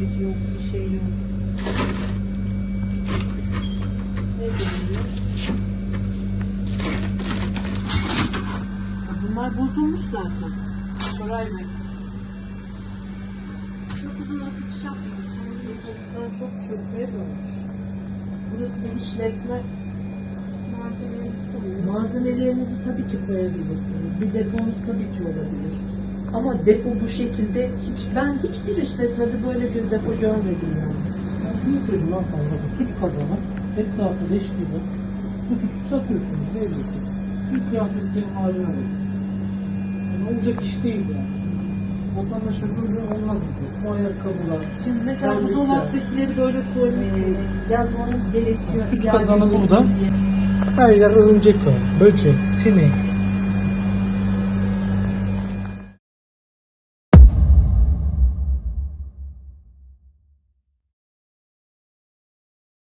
bir şey yok. Ne diyor? Bunlar bozulmuş zaten. Koray Bey. Çok uzun satış yapmıyoruz. Çocuklar çok çöplüğe dönmüş. Burası bir işletme. Malzemelerimiz koyuyoruz. Malzemelerinizi tabii ki koyabilirsiniz. Bir deponuz tabii ki olabilir. Ama depo bu şekilde hiç ben hiçbir işletmede böyle bir depo görmedim yani. Ben şunu söyleyeyim lan fazla. Süt kazanı, etrafı leş gibi. Bu sütü satıyorsunuz belli ki. Bir kıyafetlerin haline bakın. Yani olacak iş değil yani. Vatandaşa böyle olmaz hizmet. Bu ayakkabılar. Şimdi mesela bu terlikler. dolaptakileri böyle koymuş, yazmanız gerekiyor. Süt kazanı bu- burada. Her yer örümcek var. Böcek, sinek,